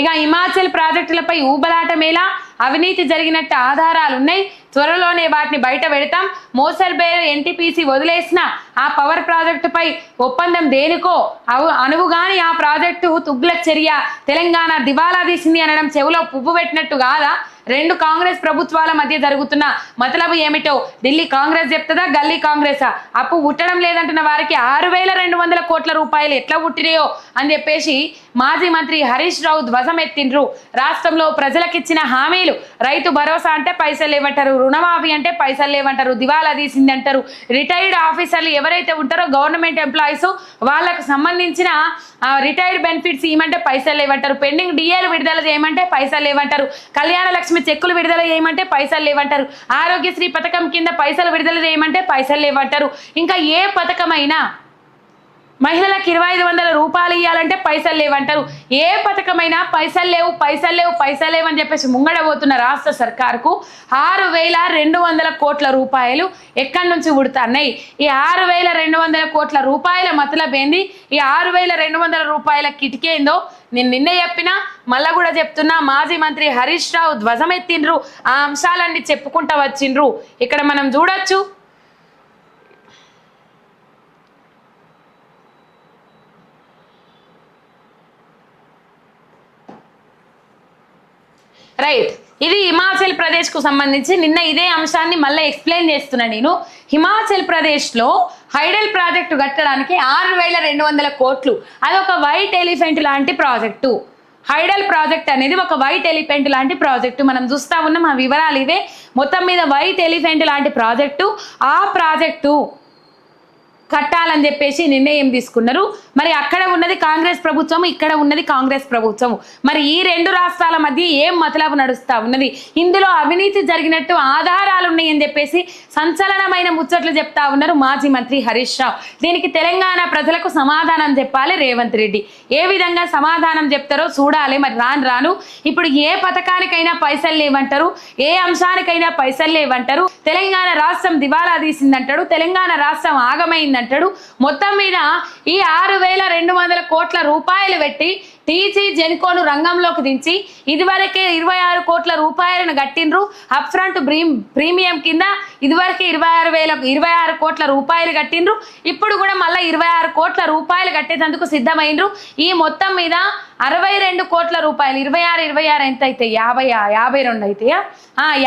ఇక హిమాచల్ ప్రాజెక్టులపై ఊబలాటమేలా అవినీతి జరిగినట్టు ఆధారాలు ఉన్నాయి త్వరలోనే వాటిని బయట పెడతాం. మోసర్ బేర్ ఎన్టీపీసీ వదిలేసిన ఆ పవర్ ప్రాజెక్టుపై ఒప్పందం దేనికో? అవు అనువుగాని ఆ ప్రాజెక్టు తుగ్లక్ చర్య. తెలంగాణ దివాలా తీసింది అనడం చెవిలో పువ్వు పెట్టినట్టు కాదా? రెండు కాంగ్రెస్ ప్రభుత్వాల మధ్య జరుగుతున్న మతలబు ఏమిటో ఢిల్లీ కాంగ్రెస్ చెప్తుందా గల్లీ కాంగ్రెసా? అప్పు పుట్టడం లేదంటున్న వారికి ఆరు వేల రెండు వందల కోట్ల రూపాయలు ఎట్లా ఉట్టినాయో అని చెప్పేసి మాజీ మంత్రి హరీష్ రావు ధ్వజమెత్తిండ్రు రాష్ట్రంలో ప్రజలకిచ్చిన హామీలు రైతు భరోసా అంటే పైసలు లేవంటారు రుణమాఫీ అంటే పైసలు లేవంటారు దివాలా తీసింది అంటారు. రిటైర్డ్ ఆఫీసర్లు ఎవరైతే ఉంటారో గవర్నమెంట్ ఎంప్లాయీస్ వాళ్ళకు సంబంధించిన రిటైర్డ్ బెనిఫిట్స్ ఇవ్వమంటే పైసలు లేవంటారు. పెండింగ్ డిఏలు విడుదల చేయమంటే పైసలు లేవంటారు. కళ్యాణ లక్ష్మి చెక్కులు విడుదల చేయమంటే పైసలు లేవంటారు. ఆరోగ్యశ్రీ పథకం కింద పైసలు విడుదల చేయమంటే పైసలు లేవంటారు. ఇంకా ఏ పథకమైనా మహిళలకు ఇరవై ఐదు వందల రూపాయలు ఇవ్వాలంటే పైసలు లేవంటారు. ఏ పథకమైనా పైసలు లేవు పైసలు లేవు పైసలు లేవని చెప్పేసి ముంగడబోతున్న రాష్ట్ర సర్కార్కు ఆరు వేల రెండు వందల కోట్ల రూపాయలు ఎక్కడి నుంచి ఉడుతున్నాయి? ఈ ఆరు వేల రెండు వందల కోట్ల రూపాయల మతలబేంది ఈ ఆరు వేల రెండు వందల రూపాయల కిటికేందో నేను నిన్నే చెప్పినా మళ్ళా కూడా చెప్తున్నా మాజీ మంత్రి హరీష్ రావు ధ్వజమెత్తిండ్రు. ఆ అంశాలన్నీ చెప్పుకుంటా వచ్చిండ్రు. ఇక్కడ మనం చూడొచ్చు రైట్ ఇది హిమాచల్ ప్రదేశ్కు సంబంధించి నిన్న ఇదే అంశాన్ని మళ్ళీ ఎక్స్ప్లెయిన్ చేస్తున్నా నేను. హిమాచల్ ప్రదేశ్లో హైడల్ ప్రాజెక్టు కట్టడానికి ఆరు వేల రెండు వందల కోట్లు. అది ఒక వైట్ ఎలిఫెంట్ లాంటి ప్రాజెక్టు. హైడల్ ప్రాజెక్ట్ అనేది ఒక వైట్ ఎలిఫెంట్ లాంటి ప్రాజెక్టు. మనం చూస్తా ఉన్నాం ఆ వివరాలు ఇవే. మొత్తం మీద వైట్ ఎలిఫెంట్ లాంటి ప్రాజెక్టు. ఆ ప్రాజెక్టు కట్టాలని చెప్పేసి నిర్ణయం తీసుకున్నారు. మరి అక్కడ ఉన్నది కాంగ్రెస్ ప్రభుత్వం ఇక్కడ ఉన్నది కాంగ్రెస్ ప్రభుత్వం మరి ఈ రెండు రాష్ట్రాల మధ్య ఏం మతలబు నడుస్తా ఉన్నది? ఇందులో అవినీతి జరిగినట్టు ఆధారాలు ఉన్నాయని చెప్పేసి సంచలనమైన ముచ్చట్లు చెప్తా ఉన్నారు మాజీ మంత్రి హరీష్ రావు. దీనికి తెలంగాణ ప్రజలకు సమాధానం చెప్పాలి రేవంత్ రెడ్డి. ఏ విధంగా సమాధానం చెప్తారో చూడాలి. మరి రాను రాను ఇప్పుడు ఏ పథకానికైనా పైసలు లేవంటారు? ఏ అంశానికైనా పైసలు లేవంటారు? తెలంగాణ రాష్ట్రం దివాలా తీసిందంటాడు. తెలంగాణ రాష్ట్రం అంటాడు. మొత్తం మీద ఈ ఆరు వేల రెండు వందల కోట్ల రూపాయలు పెట్టి టీజీ జెన్కోను రంగంలోకి దించి ఇదివరకే ఇరవై ఆరు కోట్ల రూపాయలను కట్టిండ్రు. అప్ ఫ్రంట్ ప్రీమియం కింద ఇదివరకే ఇరవై ఆరు వేల ఇరవై ఆరు కోట్ల రూపాయలు కట్టిండ్రు. ఇప్పుడు కూడా మళ్ళీ ఇరవై ఆరు కోట్ల రూపాయలు కట్టేందుకు సిద్ధమైండ్రు. ఈ మొత్తం మీద అరవై రెండు కోట్ల రూపాయలు ఇరవై ఆరు ఇరవై ఆరు ఎంత అయితే? యాభై యాభై రెండు అయితాయా?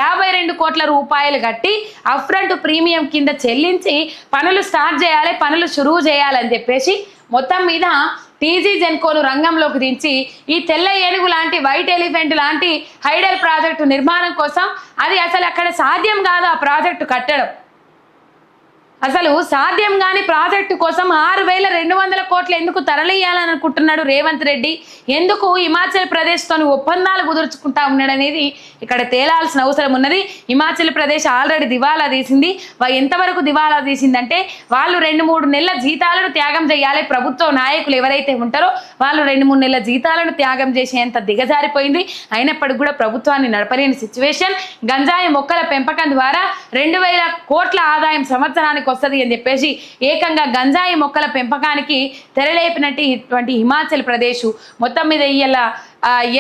యాభై రెండు కోట్ల రూపాయలు కట్టి అఫ్రంట్ ప్రీమియం కింద చెల్లించి పనులు స్టార్ట్ చేయాలి పనులు షురువు చేయాలని చెప్పేసి మొత్తం మీద టీజీ జెన్కోను రంగంలోకి దించి ఈ తెల్ల ఏనుగు లాంటి వైట్ ఎలిఫెంట్ లాంటి హైడల్ ప్రాజెక్టు నిర్మాణం కోసం అది అసలు అక్కడ సాధ్యం కాదు ఆ ప్రాజెక్టు కట్టడం. అసలు సాధ్యం కాని ప్రాజెక్టు కోసం ఆరు వేల రెండు వందల కోట్లు ఎందుకు తరలియాలనుకుంటున్నాడు రేవంత్ రెడ్డి? ఎందుకు హిమాచల్ ప్రదేశ్తో ఒప్పందాలు కుదుర్చుకుంటా ఉన్నాడనేది ఇక్కడ తేలాల్సిన అవసరం ఉన్నది. హిమాచల్ ప్రదేశ్ ఆల్రెడీ దివాలా తీసింది. ఎంతవరకు దివాలా తీసిందంటే వాళ్ళు రెండు మూడు నెలల జీతాలను త్యాగం చేయాలి. ప్రభుత్వ నాయకులు ఎవరైతే ఉంటారో వాళ్ళు రెండు మూడు నెలల జీతాలను త్యాగం చేసేంత దిగజారిపోయింది. అయినప్పటికీ కూడా ప్రభుత్వాన్ని నడపలేని సిచ్యువేషన్ గంజాయి మొక్కల పెంపకం ద్వారా రెండు వేల కోట్ల ఆదాయం సంవత్సరానికి వస్తుంది అని చెప్పేసి ఏకంగా గంజాయి మొక్కల పెంపకానికి తెరలేపినట్టు ఇటువంటి హిమాచల్ ప్రదేశ్ మొత్తం మీద ఇయ్యాల.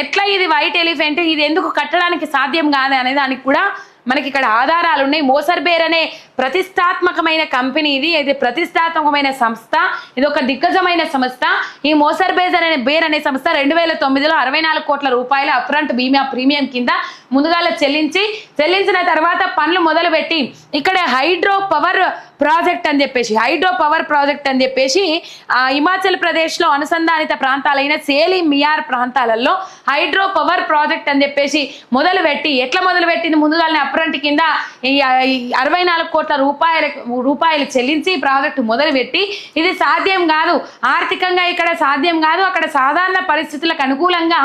ఎట్లా ఇది వైట్ ఎలిఫెంట్? ఇది ఎందుకు కట్టడానికి సాధ్యం కాదు అనే దానికి కూడా మనకి ఇక్కడ ఆధారాలు ఉన్నాయి. మోసర్ బేర్ అనే ప్రతిష్టాత్మకమైన కంపెనీ ఇది. ఇది ప్రతిష్టాత్మకమైన సంస్థ. ఇది ఒక దిగ్గజమైన సంస్థ. ఈ మోసర్బేజర్ అనే బేర్ అనే సంస్థ రెండు వేల తొమ్మిదిలో అరవై నాలుగు కోట్ల రూపాయల అప్రంట్ బీమా ప్రీమియం కింద ముందుగాల చెల్లించి చెల్లించిన తర్వాత పనులు మొదలుపెట్టి ఇక్కడ హైడ్రో పవర్ ప్రాజెక్ట్ అని చెప్పేసి హైడ్రో పవర్ ప్రాజెక్ట్ అని చెప్పేసి హిమాచల్ ప్రదేశ్లో అనుసంధానిత ప్రాంతాలైన సేలి మియార్ ప్రాంతాలలో హైడ్రో పవర్ ప్రాజెక్ట్ అని చెప్పేసి మొదలుపెట్టి ఎట్లా మొదలుపెట్టింది? ముందుగానే అప్రంట్ కింద ఈ అరవై నాలుగు కోట్ల రూపాయల రూపాయలు చెల్లించి ఈ ప్రాజెక్టు మొదలుపెట్టి ఇది సాధ్యం కాదు. ఆర్థికంగా ఇక్కడ సాధ్యం కాదు. అక్కడ సాధారణ పరిస్థితులకు అనుకూలంగా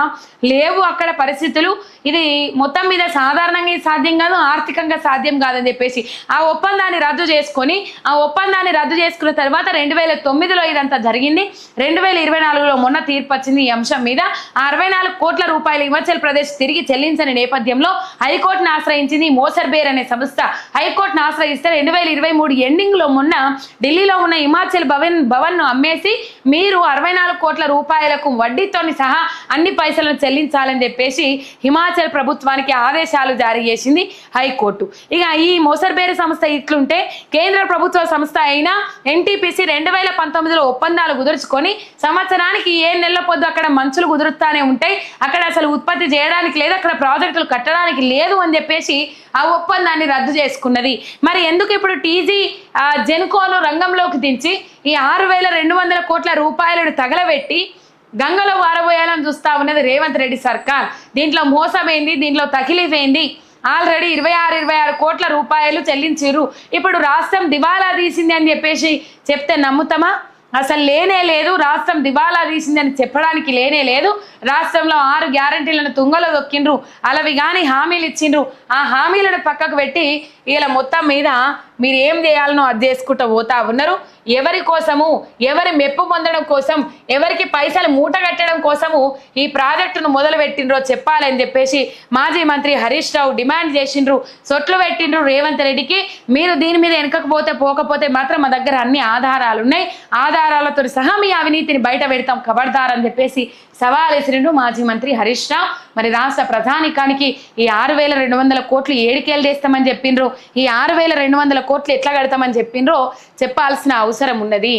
లేవు అక్కడ పరిస్థితులు. ఇది మొత్తం మీద సాధారణంగా ఇది సాధ్యం కాదు ఆర్థికంగా సాధ్యం కాదని చెప్పేసి ఆ ఒప్పందాన్ని రద్దు చేసుకొని ఆ ఒప్పందాన్ని రద్దు చేసుకున్న తర్వాత రెండు వేల తొమ్మిదిలో ఇదంతా జరిగింది. రెండు వేల ఇరవై నాలుగులో మొన్న తీర్పు వచ్చింది ఈ అంశం మీద. అరవై నాలుగు కోట్ల రూపాయలు హిమాచల్ ప్రదేశ్ తిరిగి చెల్లించని నేపథ్యంలో హైకోర్టును ఆశ్రయించింది మోసర్బేర్ అనే సంస్థ. హైకోర్టును ఆశ్రయిస్తే రెండు వేల ఇరవై మూడు ఎండింగ్లో మొన్న ఢిల్లీలో ఉన్న హిమాచల్ భవన్ భవన్ను అమ్మేసి మీరు అరవై నాలుగు కోట్ల రూపాయలకు వడ్డీతోని సహా అన్ని పైసలను చెల్లించాలని చెప్పేసి హిమాచల్ ప్రభుత్వానికి ఆదేశాలు జారీ చేసింది హైకోర్టు. ఇక ఈ మోసర్బేర్ సంస్థ ఇట్లుంటే కేంద్ర ప్రభుత్వ సంస్థ అయిన ఎన్టీపీసీ రెండు వేల పంతొమ్మిదిలో ఒప్పందాలు కుదుర్చుకొని సంవత్సరానికి ఏ నెల పొద్దు అక్కడ మంచులు కుదురుతానే ఉంటాయి అక్కడ అసలు ఉత్పత్తి చేయడానికి లేదు అక్కడ ప్రాజెక్టులు కట్టడానికి లేదు అని చెప్పేసి ఆ ఒప్పందాన్ని రద్దు చేసుకున్నది. మరి ఎందుకు ఇప్పుడు టీజీ జెన్కోను రంగంలోకి దించి ఈ ఆరు వేల రెండు వందల కోట్ల రూపాయలను తగలబెట్టి గంగలో వారబోయాలని చూస్తా ఉన్నది రేవంత్ రెడ్డి సర్కార్. దీంట్లో మోసమైంది దీంట్లో తకిలీఫైంది ఆల్రెడీ ఇరవై ఆరు ఇరవై ఆరు కోట్ల రూపాయలు చెల్లించిర్రు. ఇప్పుడు రాష్ట్రం దివాలా తీసింది అని చెప్పేసి చెప్తే నమ్ముతామా? అసలు లేనే లేదు. రాష్ట్రం దివాలా తీసిందని చెప్పడానికి లేనే లేదు. రాష్ట్రంలో ఆరు గ్యారంటీలను తుంగలో దొక్కిండ్రు అలవి కానీ హామీలు ఇచ్చిండ్రు. ఆ హామీలను పక్కకు పెట్టి ఇలా మొత్తం మీద మీరు ఏం చేయాలనో అది చేసుకుంటూ పోతా ఉన్నారు. ఎవరి కోసము ఎవరి మెప్పు పొందడం కోసం ఎవరికి పైసలు మూట కట్టడం కోసము ఈ ప్రాజెక్టును మొదలు పెట్టిండ్రో చెప్పాలని చెప్పేసి మాజీ మంత్రి హరీష్ రావు డిమాండ్ చేసిండ్రు. సొట్లు పెట్టిండ్రు రేవంత్ రెడ్డికి. మీరు దీని మీద వెనకపోతే పోకపోతే మాత్రం మా దగ్గర అన్ని ఆధారాలు ఉన్నాయి ఆధారాలతో సహా మీ అవినీతిని బయట పెడతాం ఖబర్దార్ అని చెప్పేసి సవాల్ విసిరిండు మాజీ మంత్రి హరీష్ రావు. మరి రాష్ట్ర ప్రధానికానికి ఈ ఆరు వేల రెండు వందల కోట్లు ఏడుకేలు చేస్తామని చెప్పిండ్రు ఈ ఆరు వేల రెండు వందల కోట్లు ఎట్లా కడతామని చెప్పిండ్రో చెప్పాల్సిన అవసరం ఉన్నది